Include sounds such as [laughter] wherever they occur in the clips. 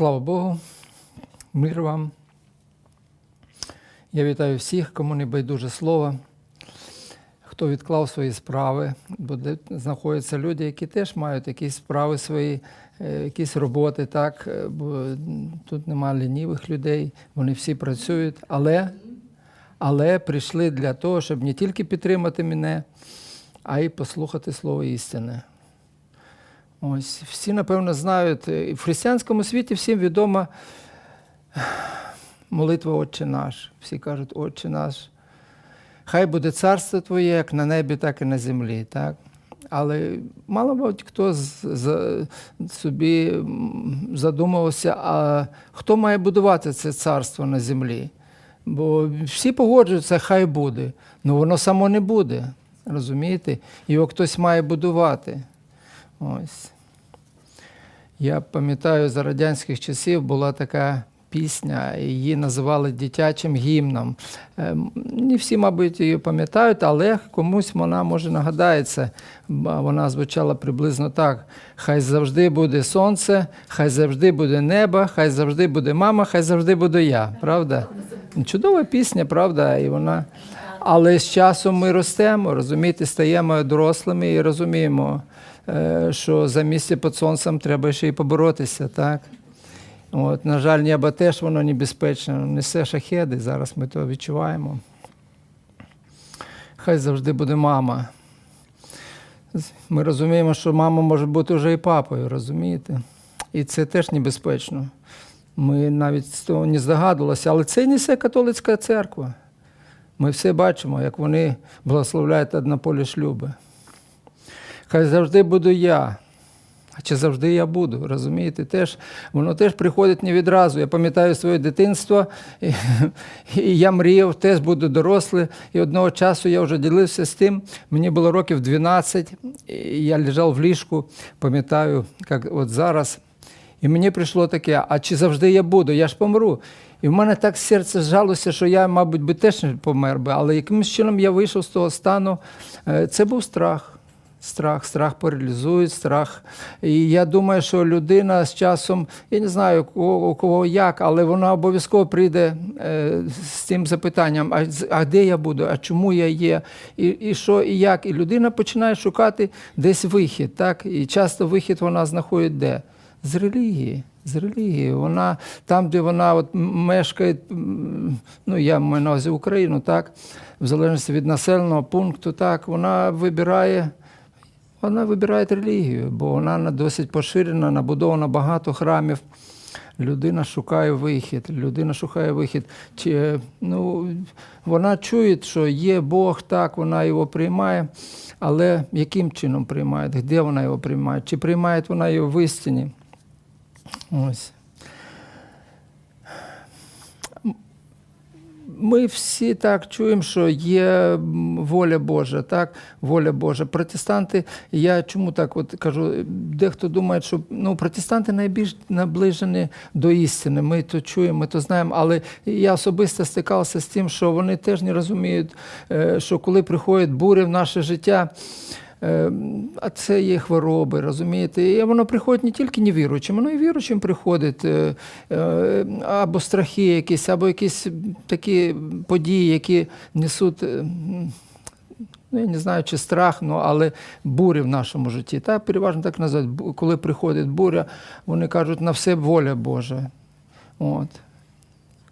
Слава Богу, мир вам. Я вітаю всіх, кому не байдуже слово, хто відклав свої справи, бо знаходяться люди, які теж мають якісь справи свої, е, якісь роботи, так, е, бо тут немає лінівих людей, вони всі працюють, але, але прийшли для того, щоб не тільки підтримати мене, а й послухати слово істини. Ось всі, напевно, знають, е, в християнському світі всім відома молитва Отче наш. Всі кажуть, Отче наш. Хай буде царство Твоє, як на небі, так і на землі. Так? Але мало мабуть, хто з, з, собі задумався, а хто має будувати це царство на землі? Бо всі погоджуються, хай буде. Ну воно само не буде. Розумієте? Його хтось має будувати. Ось. Я пам'ятаю, за радянських часів була така пісня, її називали дитячим гімном. Ем, Не всі, мабуть, її пам'ятають, але комусь вона може нагадається. Вона звучала приблизно так: хай завжди буде сонце, хай завжди буде небо, хай завжди буде мама, хай завжди буду я. Правда? Чудова пісня, правда? І вона. Але з часом ми ростемо, розумієте, стаємо дорослими і розуміємо, що за місце під сонцем треба ще й поборотися, так? От, на жаль, небо теж воно небезпечне, несе шахеди, зараз ми то відчуваємо. Хай завжди буде мама. Ми розуміємо, що мама може бути вже і папою, розумієте? І це теж небезпечно. Ми навіть з того не здогадувалися, але це несе католицька церква. Ми все бачимо, як вони благословляють однополі шлюби. Хай завжди буду я. А чи завжди я буду, розумієте? Теж, воно теж приходить не відразу. Я пам'ятаю своє дитинство, і, [laughs] і я мріяв, теж буду дорослий. І одного часу я вже ділився з тим. Мені було років 12, і я лежав в ліжку, пам'ятаю, як от зараз. І мені прийшло таке: а чи завжди я буду? Я ж помру. І в мене так серце зжалося, що я, мабуть, би теж помер би, але якимось чином я вийшов з того стану. Е, Це був страх. Страх, страх паралізує, страх. І я думаю, що людина з часом, я не знаю, у кого, як, але вона обов'язково прийде е, з цим запитанням: а, а де я буду, а чому я є, і, і що, і як. І людина починає шукати десь вихід. Так? І часто вихід вона знаходить де? З релігії. З релігії. Вона там, де вона от мешкає, ну я маю на увазі Україну, так, в залежності від населеного пункту, так, вона вибирає. Вона вибирає релігію, бо вона досить поширена, набудована багато храмів. Людина шукає вихід, людина шукає вихід. Чи, е, ну, вона чує, що є Бог, так, вона його приймає, але яким чином приймає? Де вона його приймає? Чи приймає вона його в істині? Ось. Ми всі так чуємо, що є воля Божа, так, воля Божа. Протестанти, я чому так от кажу, дехто думає, що ну, протестанти найбільш наближені до істини. Ми то чуємо, ми то знаємо, але я особисто стикався з тим, що вони теж не розуміють, е, що коли приходять бурі в наше життя. Е, А це є хвороби, розумієте? І воно приходить не тільки невіруючим, воно і віруючим приходить. е, е, Або страхи якісь, або якісь такі події, які несуть. е, Ну, я не знаю, чи страх, ну, але бурі в нашому житті. Так, переважно так називають. Коли приходить буря, вони кажуть, на все воля Божа. От.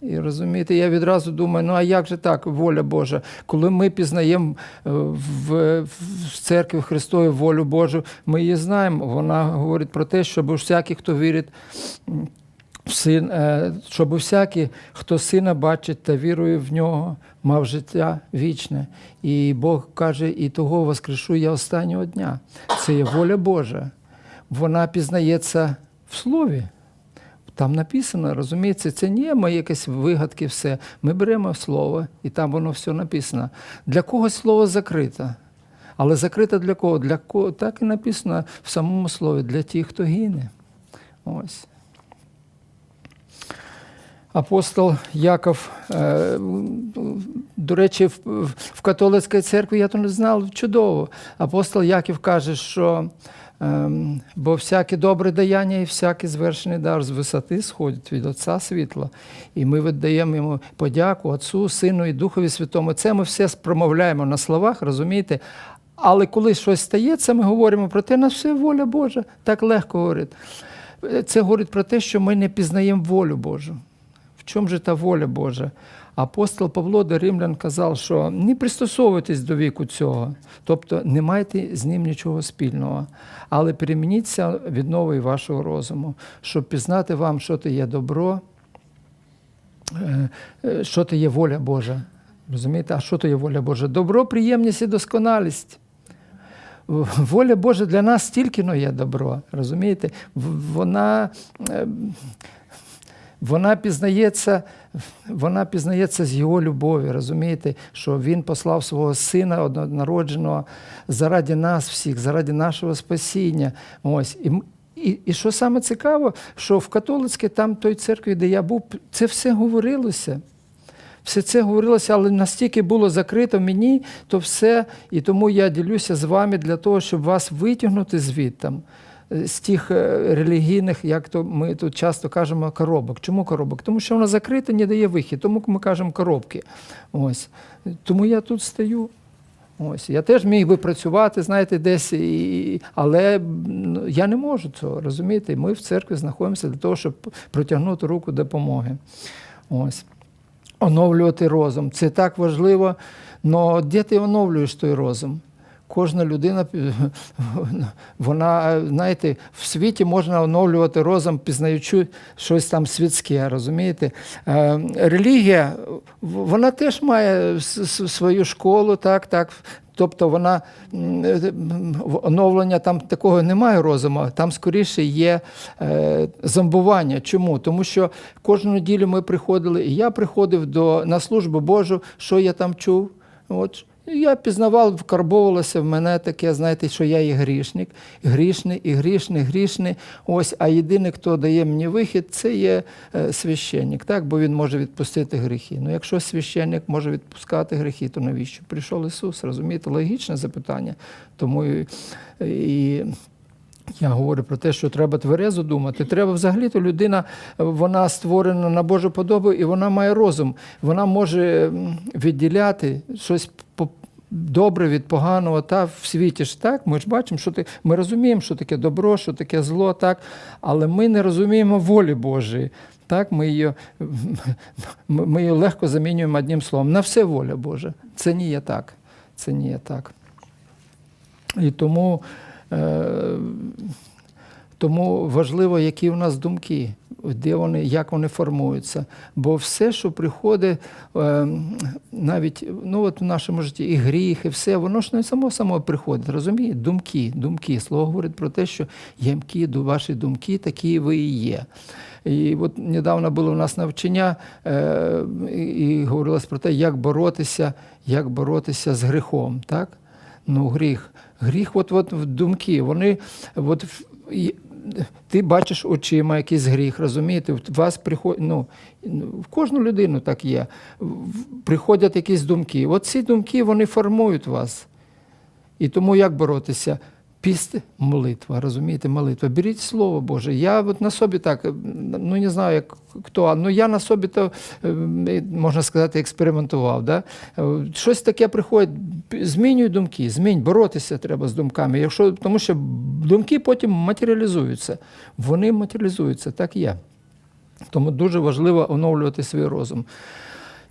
І розумієте, я відразу думаю, ну а як же так, воля Божа? Коли ми пізнаємо е, в, в церкві Христові волю Божу, ми її знаємо. Вона говорить про те, щоб всякий, хто вірить в син, е, щоб всякий, хто сина бачить та вірує в нього, мав життя вічне. І Бог каже, і того воскрешу я останнього дня. Це є воля Божа. Вона пізнається в слові. Там написано, розумієте, це не ми якісь вигадки, все. Ми беремо слово, і там воно все написано. Для когось слово закрите. Але закрите для кого? Для кого? Так і написано в самому слові, для тих, хто гине. Ось. Апостол Яков, е, до речі, в, католицькій церкві я то не знав чудово. Апостол Яків каже, що бо всяке добре даяння і всякий звершений дар з висоти сходить від Отця світла. І ми віддаємо йому подяку Отцу, Сину і Духові Святому. Це ми все промовляємо на словах, розумієте? Але коли щось стається, ми говоримо про те, на все воля Божа. Так легко говорить. Це говорить про те, що ми не пізнаємо волю Божу. В чому же та воля Божа? Апостол Павло до Римлян казав, що не пристосовуйтесь до віку цього, тобто не майте з ним нічого спільного, але перемініться від нової вашого розуму, щоб пізнати вам, що то є добро, е, е, що то є воля Божа. Розумієте, а що то є воля Божа? Добро, приємність і досконалість. Воля Божа для нас тільки но є добро. Розумієте? Вона, е, вона пізнається. Вона пізнається з його любові, розумієте, що він послав свого сина однонародженого заради нас всіх, заради нашого спасіння. Ось. І, і, і що саме цікаво, що в католицькій, там той церкві, де я був, це все говорилося. Все це говорилося, але настільки було закрито мені, то все, і тому я ділюся з вами для того, щоб вас витягнути звідтам, е, з тих е, релігійних, як то ми тут часто кажемо, коробок. Чому коробок? Тому що вона закрита, не дає вихід, тому ми кажемо коробки. Ось. Тому я тут стою. Ось. Я теж міг би працювати, знаєте, десь, і, але ну, я не можу цього, розумієте? Ми в церкві знаходимося для того, щоб протягнути руку допомоги. Ось оновлювати розум. Це так важливо. Але де ти оновлюєш той розум? Кожна людина, вона, знаєте, в світі можна оновлювати розум, пізнаючи щось там світське, розумієте? Е, Релігія, вона теж має свою школу, так, так. Тобто вона оновлення там такого немає розуму, там скоріше є е, зомбування. Чому? Тому що кожну неділю ми приходили, і я приходив до, на службу Божу, що я там чув. От, я пізнавав, вкарбовувалося в мене таке, знаєте, що я є грішник, грішний, і грішний, грішний. Ось, а єдиний, хто дає мені вихід, це є е, священник, так? бо він може відпустити гріхи. Ну, якщо священник може відпускати гріхи, то навіщо? Прийшов Ісус, розумієте, логічне запитання. Тому і, і я говорю про те, що треба тверезо думати. Треба взагалі-то людина, вона створена на Божу подобу, і вона має розум. Вона може відділяти щось добре від поганого. Та в світі ж так. Ми ж бачимо, що ти, ми розуміємо, що таке добро, що таке зло, так, але ми не розуміємо волі Божої. Так, ми її, [laughs] ми її легко замінюємо одним словом. На все воля Божа. Це не є так. Це не є так. І тому, е, тому важливо, які у нас думки, де вони, як вони формуються. Бо все, що приходить, е, навіть ну, от в нашому житті, і гріх, і все, воно ж не само само приходить. Розумієте? Думки, думки. Слово говорить про те, що ямкі ваші думки, такі ви і є. І от недавно було у нас навчання, е, і, говорилось про те, як боротися, як боротися з гріхом. Так? Ну, гріх. Гріх, от, от в думки, вони от, ти бачиш очима якийсь гріх, розумієте? В вас приход... ну, в кожну людину так є. Приходять якісь думки. От ці думки вони формують вас. І тому як боротися? Піст, молитва, розумієте, молитва. Беріть Слово Боже. Я от на собі так, е, ну не знаю, як хто, ну я на собі то, е, можна сказати, експериментував. Да? Е, Щось таке приходить, змінюй думки, змінь, боротися треба з думками. Якщо, тому що думки потім матеріалізуються. Вони матеріалізуються, так є. Тому дуже важливо оновлювати свій розум.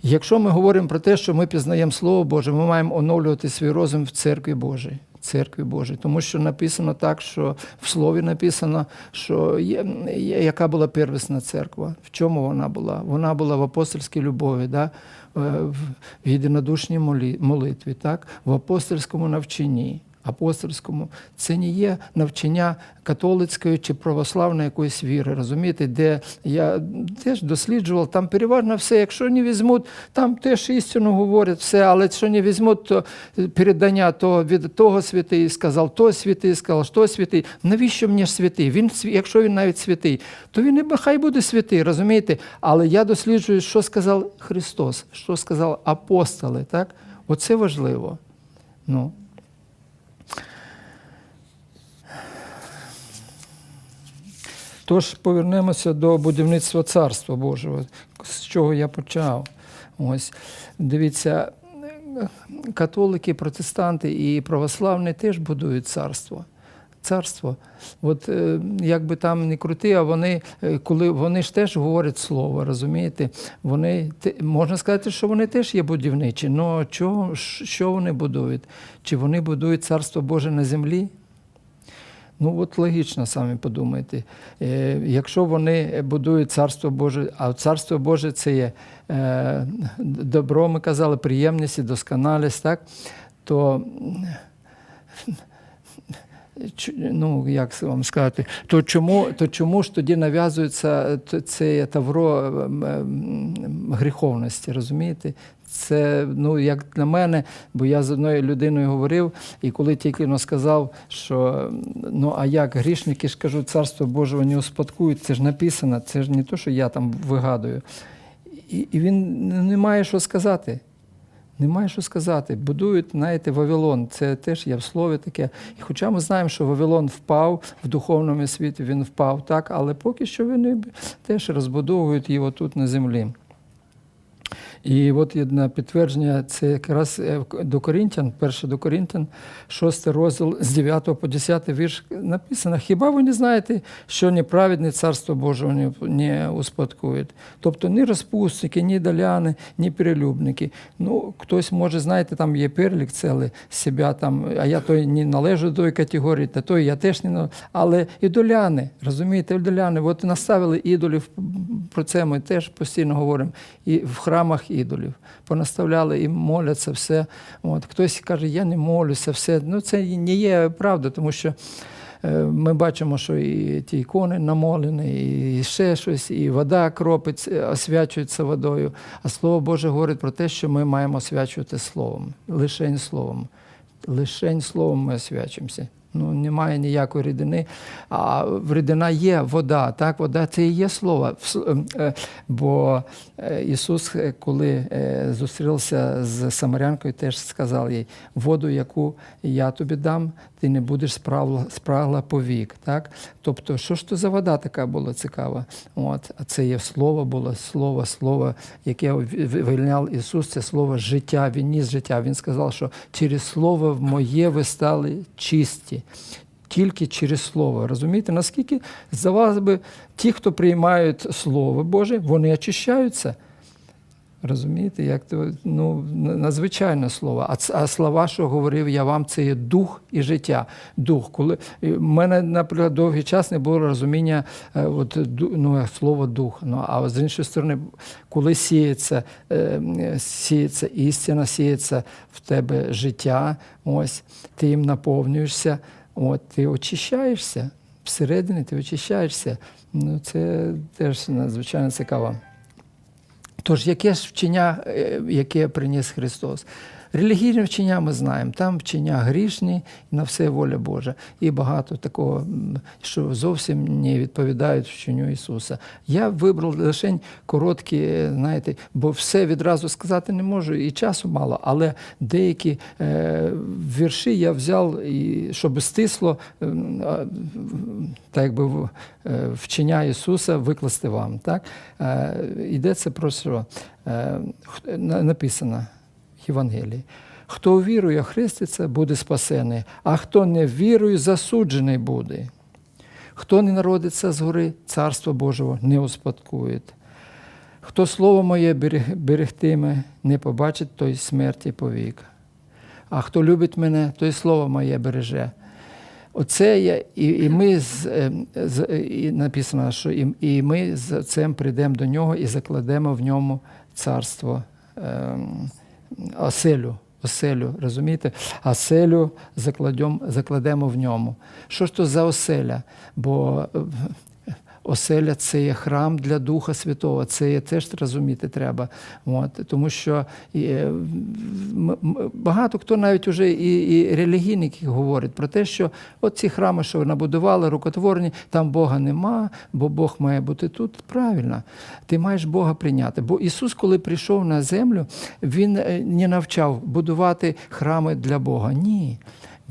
Якщо ми говоримо про те, що ми пізнаємо Слово Боже, ми маємо оновлювати свій розум в церкві Божій. Церкві Божій. Тому що написано так, що в слові написано, що є, є- яка була первісна церква. В чому вона була? Вона була в апостольській любові, да? е, в єдинодушній молитві, так? в апостольському навчанні. Апостольському це не є навчання католицької чи православної якоїсь віри, розумієте, де я теж досліджував, там переважно все, якщо не візьмуть, там теж істину говорять все, але якщо не візьмуть, то передання то від того святий сказав, то святий сказав, то святий. Навіщо мені святий? Він, якщо він навіть святий, то він і хай буде святий, розумієте? Але я досліджую, що сказав Христос, що сказав апостоли. Так? Оце важливо. Ну. Тож повернемося до будівництва Царства Божого, з чого я почав. Ось дивіться, католики, протестанти і православні теж будують царство. Царство. От е, як би там не крути, а вони, е, коли вони ж теж говорять слово, розумієте? Вони можна сказати, що вони теж є будівничі. але що вони будують? Чи вони будують царство Боже на землі? Ну, от логічно самі подумайте. Е, якщо вони будують царство Боже, а царство Боже це є е, добро, ми казали, приємність і досконалість, так? то ну, як вам сказати, то чому, то чому ж тоді нав'язується це тавро ем, ем, гріховності, розумієте? Це, ну, як на мене, бо я з одною людиною говорив, і коли тільки він сказав, що ну а як грішники ж кажуть, царство Божого не успадкують, це ж написано, це ж не то, що я там вигадую. І, і він не має що сказати. Немає що сказати. Будують, знаєте, Вавилон. Це теж є в слові таке. І хоча ми знаємо, що Вавилон впав в духовному світі, він впав так, але поки що вони теж розбудовують його тут на землі. І от є підтвердження, це якраз е, до Корінтян, перше до Корінтян, 6 розділ з 9 по 10 вірш написано: Хіба ви не знаєте, що неправедне царство Божого не, успадкують? Тобто ні розпустники, ні доляни, ні перелюбники. Ну, хтось може, знаєте, там є перелік цілий себе там, а я той не належу до категорії, та той я теж не належу. Але і доляни, розумієте, і доляни, от наставили ідолів, про це ми теж постійно говоримо, і в храмах ідолів. Понаставляли і моляться все. От. Хтось каже, я не молюся, все. Ну, це не є правда, тому що е, ми бачимо, що і ті ікони намолені, і ще щось, і вода кропить, е, освячується водою. А Слово Боже говорить про те, що ми маємо освячувати Словом, лишень Словом. Лишень Словом ми освячуємося. Ну, немає ніякої рідини. А в рідина є вода. Так, вода це і є слово. Ем, е, Бо е, Ісус, е, коли зустрівся з Самарянкою, теж сказав їй: воду, яку я тобі дам, ти не будеш спрагла, спрагла повік. Так? Тобто, що ж то за вода така була цікава? От, а це є слово було, слово, слово, яке вильняв Ісус, це слово життя, Він ніс життя. Він сказав, що через слово моє ви стали чисті. Тільки через слово. Розумієте, наскільки за вас би, ті, хто приймають Слово Боже, вони очищаються. Розумієте, як то ну, надзвичайне слово. А, а слова, що говорив я вам, це є дух і життя. Дух. Коли в мене, наприклад, довгий час не було розуміння е, от, ну, слово дух. Ну, а з іншої сторони, коли сіється, е, сіється істина, сіється в тебе життя, ось ти їм наповнюєшся, от, ти очищаєшся. Всередині ти очищаєшся. Ну, це теж надзвичайно цікаво. Тож, яке ж вчення, е, яке приніс Христос? Релігійне вчення ми знаємо, там вчення грішні, на все воля Божа. І багато такого, що зовсім не відповідають вченню Ісуса. Я вибрав лише короткі, е, знаєте, бо все відразу сказати не можу, і часу мало, але деякі е, вірші я взяв, і, щоб стисло, а, так якби е, вчення Ісуса викласти вам. Так? Е, Йдеться про що? Е, на- Написано Євангелії. Хто вірує, хреститься, буде спасений, а хто не вірує, засуджений буде. Хто не народиться згори, царство Божого не успадкує. Хто слово моє берег- берегтиме, не побачить той смерті повік. А хто любить мене, той слово моє береже. Оце є, і, і ми з, е, з і написано, що і, і ми з цим прийдемо до нього і закладемо в ньому царство, ем, оселю. Оселю, розумієте? Оселю закладемо, закладемо в ньому. Що ж то за оселя? Бо е, оселя це є храм для Духа Святого. Це є теж розуміти треба. От, тому що е, багато хто навіть уже і, і релігійники говорять про те, що от ці храми, що набудували, рукотворні, там Бога нема, бо Бог має бути тут. Правильно, ти маєш Бога прийняти. Бо Ісус, коли прийшов на землю, Він е, не навчав будувати храми для Бога. Ні.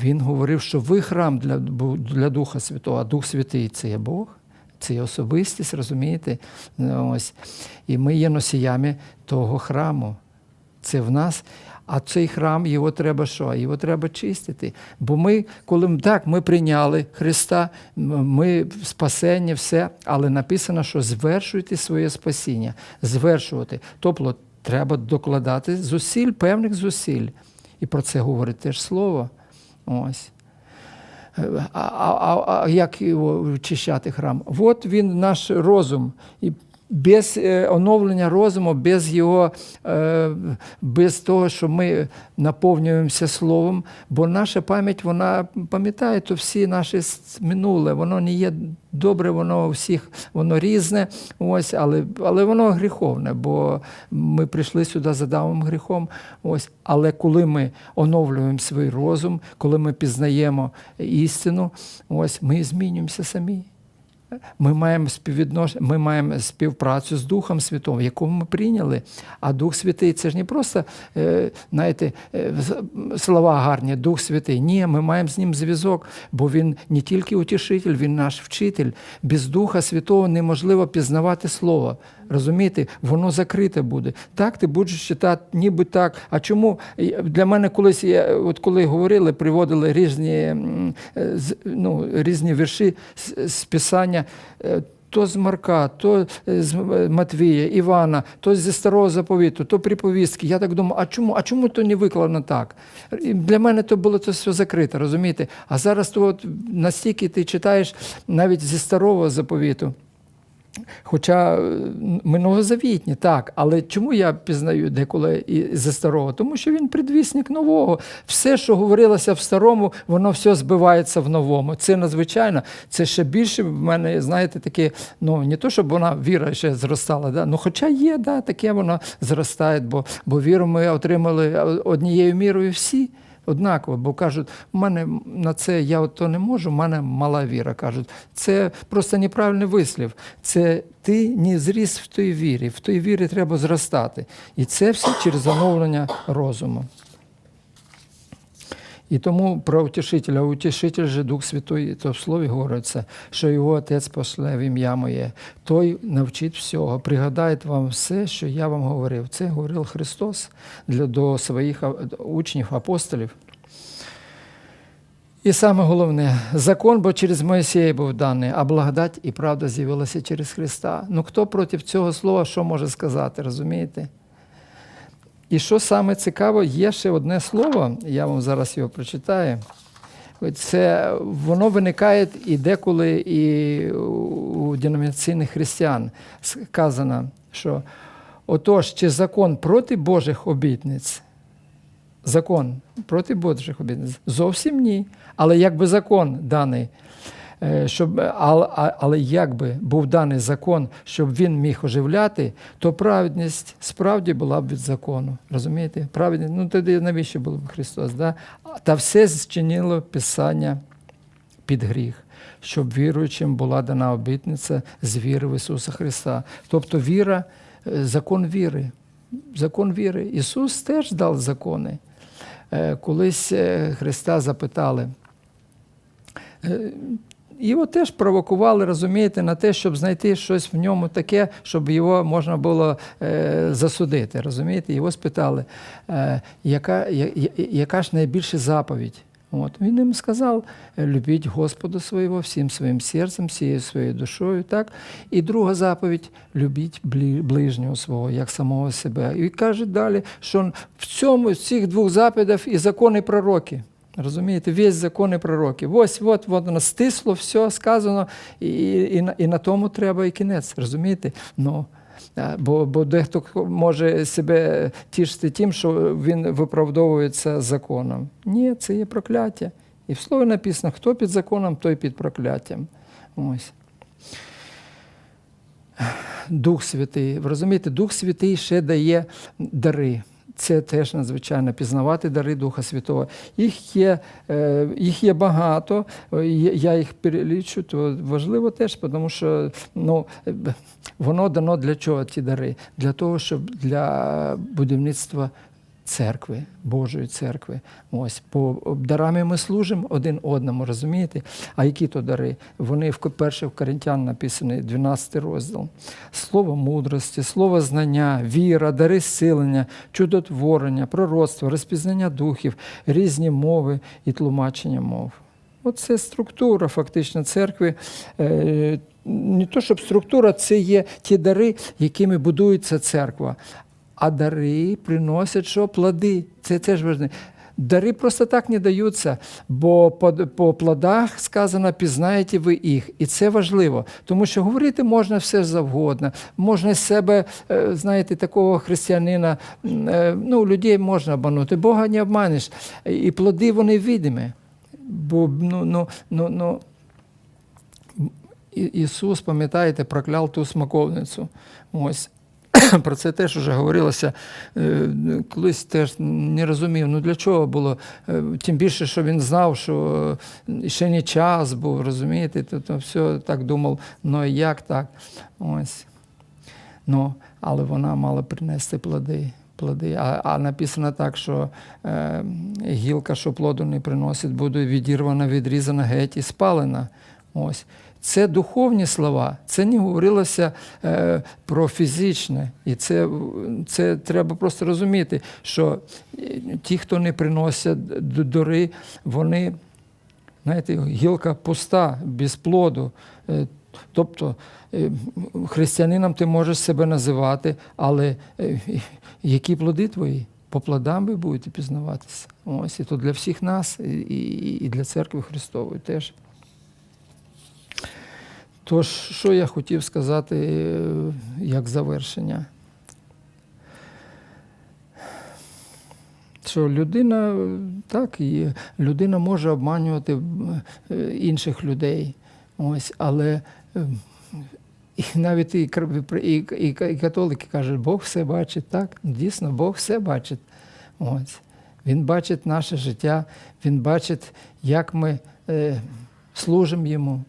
Він говорив, що ви храм для, для Духа Святого, а Дух Святий це є Бог. Це є особистість, розумієте? Ось. І ми є носіями того храму. Це в нас. А цей храм його треба що? Його треба чистити. Бо ми, коли так, ми прийняли Христа, ми спасення, все, але написано, що звершуйте своє спасіння, звершувати. Тобто треба докладати зусиль, певних зусиль. І про це говорить теж слово. Ось. Е, А, а, а, як його очищати храм? От він наш розум. І без е, оновлення розуму, без його, е, без того, що ми наповнюємося словом, бо наша пам'ять, вона пам'ятає то всі наші минуле, воно не є добре, воно всіх воно різне, ось, але, але воно гріховне, бо ми прийшли сюди за давним гріхом. Ось. Але коли ми оновлюємо свій розум, коли ми пізнаємо істину, ось, ми змінюємося самі. Ми маємо співвіднош... ми маємо співпрацю з Духом Святим, якого ми прийняли. А Дух Святий це ж не просто е, знаєте, е, слова гарні, Дух Святий. Ні, ми маємо з ним зв'язок, бо він не тільки утішитель, він наш вчитель. Без Духа Святого неможливо пізнавати Слово. Розумієте, воно закрите буде. Так, ти будеш читати, ніби так. А чому для мене колись я, от коли говорили, приводили різні, е, з- ну, різні вірші з, з писання. е, То з Марка, то з е, Матвія, Івана, то зі старого заповіту, то приповістки. Я так думаю, а чому, а чому то не викладено так? Для мене то було це все закрите, розумієте? А зараз то от настільки ти читаєш навіть зі старого заповіту. Хоча е, минулозавітні, так, але чому я пізнаю деколи і зі старого? Тому що він предвісник нового. Все, що говорилося в старому, воно все збивається в новому. Це надзвичайно, це ще більше в мене, знаєте, таке, ну не то, щоб вона віра ще зростала, да? ну хоча є, да, таке воно зростає, бо, бо віру ми отримали однією мірою всі. Однаково, бо кажуть, у мене на це я от то не можу, в мене мала віра. Кажуть, це просто неправильний вислів. Це ти не зріс в той вірі. В той вірі треба зростати. І це все через оновлення розуму. І тому про утішителя, утішитель же Дух Святий, то в слові говориться, що його Отець пошле в ім'я моє, той навчить всього, пригадає вам все, що я вам говорив. Це говорив Христос для, до своїх учнів, апостолів. І саме головне, закон, бо через Моїсея був даний, а благодать і правда з'явилася через Христа. Ну хто проти цього слова що може сказати, розумієте? І що саме цікаво, є ще одне слово, я вам зараз його прочитаю. Це воно виникає і деколи і у деномінаційних християн. Сказано, що отож, чи закон проти Божих обітниць? Закон проти Божих обітниць? Зовсім ні. Але якби закон даний, щоб, але, а- але якби був даний закон, щоб він міг оживляти, то праведність справді була б від закону. Розумієте? Праведність, ну тоді навіщо був Христос? Да? Та все зчинило Писання під гріх, щоб віруючим була дана обітниця з віри в Ісуса Христа. Тобто віра, е, закон віри. Закон віри. Ісус теж дав закони. Е, Колись е, Христа запитали. Його теж провокували, розумієте, на те, щоб знайти щось в ньому таке, щоб його можна було е, засудити. Розумієте? Його спитали, е, яка, я, я- яка ж найбільша заповідь? От. Він їм сказав: любіть Господа свого всім своїм серцем, всією своєю душою. Так? І друга заповідь любіть ближнього свого, як самого себе. І каже далі, що в цьому, в цих двох заповідях і закони пророки. Розумієте, весь закони пророки. Ось, от, воно стисло, все сказано, і, і, на- і на тому треба і кінець. Розумієте? Ну, бо, бо дехто може себе тішити тим, що він виправдовується законом. Ні, це є прокляття. І в слові написано, хто під законом, той під прокляттям. Ось. Дух Святий. Розумієте, Дух Святий ще дає дари. Це теж надзвичайно пізнавати дари Духа Святого. Їх є, е, їх є багато, я їх перелічу, то важливо теж, тому що ну, воно дано для чого ті дари? Для того, щоб для будівництва церкви, Божої церкви. Ось по дарами ми служимо один одному, розумієте? А які то дари? Вони в перше в Коринтян написані, 12 розділ. Слово мудрості, слово знання, віра, дари зцілення, чудотворення, пророцтво, розпізнання духів, різні мови і тлумачення мов. Оце структура фактично церкви. Е, Не то, щоб структура, це є ті дари, якими будується церква. А дари приносять що плоди. Це теж важливо. Дари просто так не даються, бо по, по плодах сказано, пізнаєте ви їх. І це важливо, тому що говорити можна все завгодно. Можна з себе, е, знаєте, такого християнина, е, ну, людей можна обманути. Бога не обманеш. І плоди вони відомі. Бо ну, ну, ну, ну, Ісус, пам'ятаєте, прокляв ту смаковницю. Ось. [coughs] Про це теж вже говорилося. Е, Колись теж не розумів, ну для чого було. Е, Тим більше, що він знав, що е, ще не час був, розумієте, то, все так думав, ну як так? Ось. Ну, але вона мала принести плоди. плоди. А, а написано так, що е, гілка, що плоду не приносить, буде відірвана, відрізана геть і спалена. Ось. Це духовні слова, це не говорилося е, про фізичне. І це, це треба просто розуміти, що е, ті, хто не приносять дори, вони, знаєте, гілка пуста, без плоду. Е, Тобто е, християнином ти можеш себе називати, але які плоди твої? По плодам ви будете пізнаватися. Ось і то для всіх нас, і, і для церкви Христової теж. Тож, що я хотів сказати е, як завершення? Що людина так, і людина може обманювати е, інших людей. Ось, але е, і навіть і, і, і, і католики кажуть, Бог все бачить, так? Дійсно, Бог все бачить. Ось. Він бачить наше життя, він бачить, як ми е, служимо йому.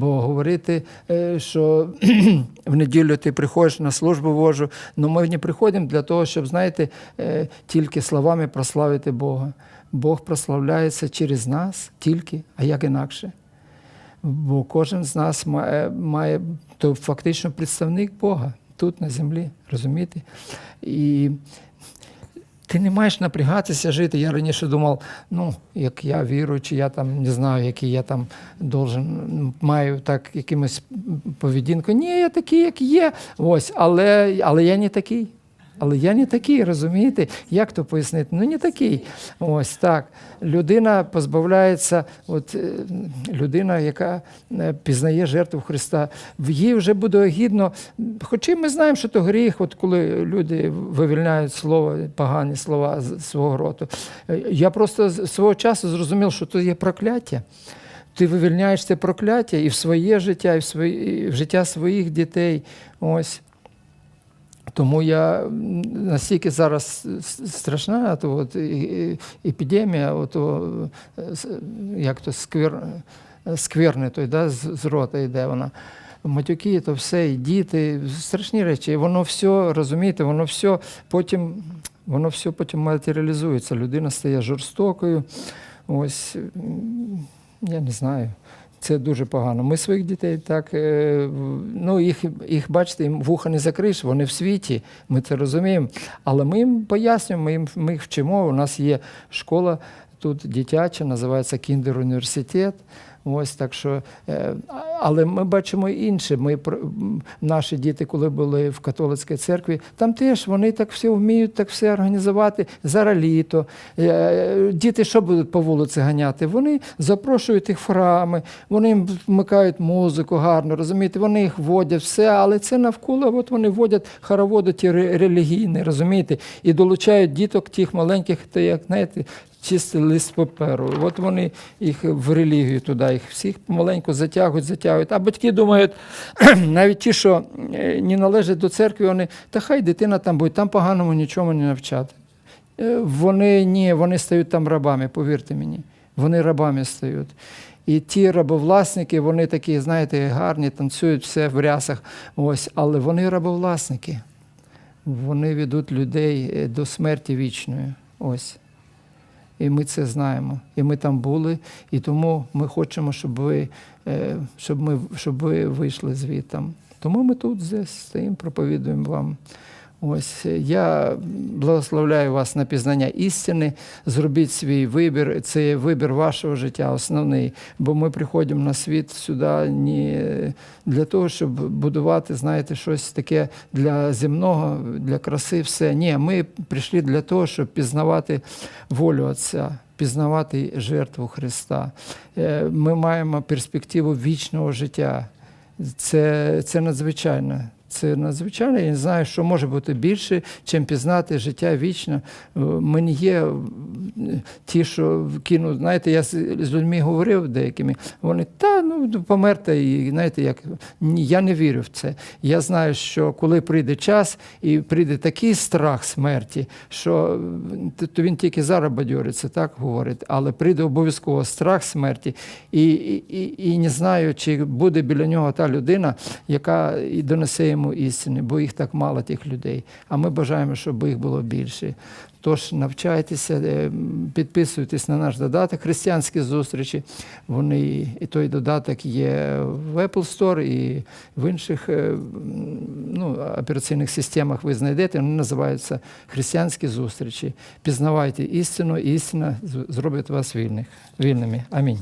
Бо говорити, е, що [clears throat] в неділю ти приходиш на службу Божу, ну ми не приходимо для того, щоб, знаєте, е, тільки словами прославити Бога. Бог прославляється через нас тільки, а як інакше. Бо кожен з нас має, має то фактично представник Бога тут на землі, розумієте? І ти не маєш напрягатися жити. Я раніше думав, ну, як я віруючий, я там не знаю, який я там должен, маю так якимось поведінку. Ні, я такий, як є. Ось, але, але я не такий. Але я не такий, розумієте? Як то пояснити? Ну, не такий. Ось так. Людина позбавляється, от е, людина, яка е, пізнає жертву Христа, в їй вже буде гідно. Хоча ми знаємо, що то гріх, от коли люди вивільняють слово, погані слова з свого роту. Е, Я просто свого часу зрозумів, що то є прокляття. Ти вивільняєш це прокляття і в своє життя, і в, свої, і в життя своїх дітей. Ось. Тому я настільки зараз страшна то от, епідемія, от, о, с- як то сквер, скверне, той, да, з, рота йде вона. Матюки, то все, і діти, страшні речі. Воно все, розумієте, воно все потім, воно все потім матеріалізується. Людина стає жорстокою. Ось, я не знаю. Це дуже погано. Ми своїх дітей так, е, ну їх, їх бачите, їм вуха не закриєш, вони в світі, ми це розуміємо. Але ми їм пояснюємо, ми, їм, ми їх вчимо. У нас є школа тут дитяча, називається Кіндер університет. Ось так що, е, але ми бачимо інше. Ми наші діти, коли були в католицькій церкві, там теж вони так все вміють, так все організувати. Зараз літо. Е, Діти що будуть по вулиці ганяти? Вони запрошують їх в храми, вони їм вмикають музику гарно, розумієте, вони їх водять, все, але це навколо, от вони водять хороводи ті ре- релігійні, розумієте, і долучають діток тих маленьких, то як знаєте, чистий лист паперу. От вони їх в релігію туди, їх всіх помаленьку затягують, затягують. А батьки думають, [clears throat] навіть ті, що е, не належать до церкви, вони, та хай дитина там буде, там поганому нічому не навчати. Е, Вони ні, вони стають там рабами, повірте мені. Вони рабами стають. І ті рабовласники, вони такі, знаєте, гарні, танцюють все в рясах. Ось, але вони рабовласники. вони ведуть людей е, до смерті вічної. Ось. І ми це знаємо. І ми там були, і тому ми хочемо, щоб ви, е, щоб ми, щоб ви вийшли звідти. Тому ми тут здесь стоїмо, проповідуємо вам. Ось я благословляю вас на пізнання істини. Зробіть свій вибір. Це є вибір вашого життя, основний. Бо ми приходимо на світ сюди не для того, щоб будувати, знаєте, щось таке для земного, для краси, все. Ні, ми прийшли для того, щоб пізнавати волю Отця. Пізнавати жертву Христа. Е, Ми маємо перспективу вічного життя. Це, це надзвичайно. Це надзвичайно. Я не знаю, що може бути більше, чим пізнати життя вічно. Мені Ми не є е, ті, що кинуть. Знаєте, я з людьми говорив деякими. Вони та ну померте, і знаєте, як я не вірю в це. Я знаю, що коли прийде час і прийде такий страх смерті, що е, то він тільки зараз бадьориться, так говорить, але прийде обов'язково страх смерті, і, і, і, не знаю, чи буде біля нього та людина, яка донесе йому істини, бо їх так мало тих людей. А ми бажаємо, щоб їх було більше. Тож навчайтеся, е, підписуйтесь на наш додаток християнські зустрічі. Вони і той додаток є в Apple Store і в інших е, ну, операційних системах ви знайдете. Вони називаються християнські зустрічі. Пізнавайте істину, і істина зробить вас вільних, вільними. Амінь.